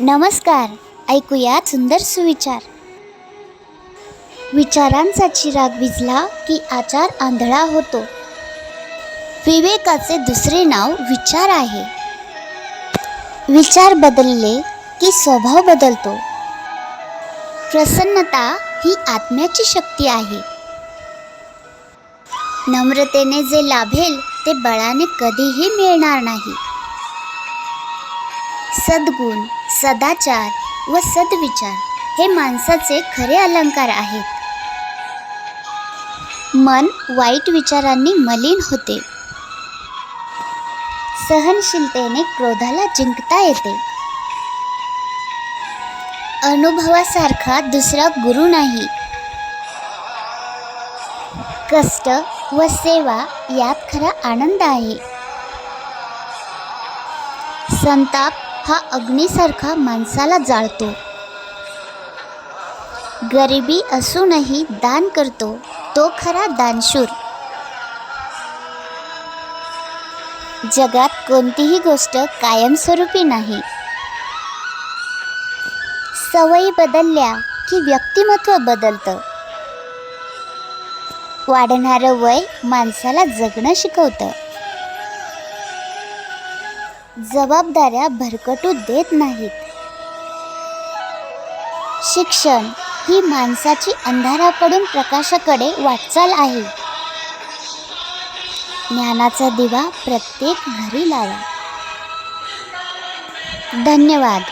नमस्कार ऐकूयात सुंदर सुविचार. विचारांचा चिराग विजला की आचार आंधळा होतो. विवेकाचे दुसरे नाव विचार आहे. विचार बदलले की स्वभाव बदलतो. प्रसन्नता ही आत्म्याची शक्ती आहे. नम्रतेने जे लाभेल ते बळाने कधीही मिळणार नाही. सद्गुण सदाचार व सद्विचार हे माणसाचे खरे अलंकार आहेत. मन वाईट विचारांनी मलिन होते. सहनशीलतेने क्रोधाला जिंकता येते. अनुभवासारखा दुसरा गुरु नाही. कष्ट व सेवा यात खरा आनंद आहे. संताप हा अग्नीसारखा माणसाला जाळतो. गरिबी असूनही दान करतो तो खरा दानशूर. जगात कोणतीही गोष्ट कायमस्वरूपी नाही. सवयी बदलल्या की व्यक्तिमत्व बदलतं. वाढणारं वय माणसाला जगणं शिकवतं. जबाबदाऱ्या भरकटू देत नाहीत. शिक्षण ही माणसाची अंधाराकडून प्रकाशाकडे वाटचाल आहे. ज्ञानाचा दिवा प्रत्येक घरी लावा. धन्यवाद.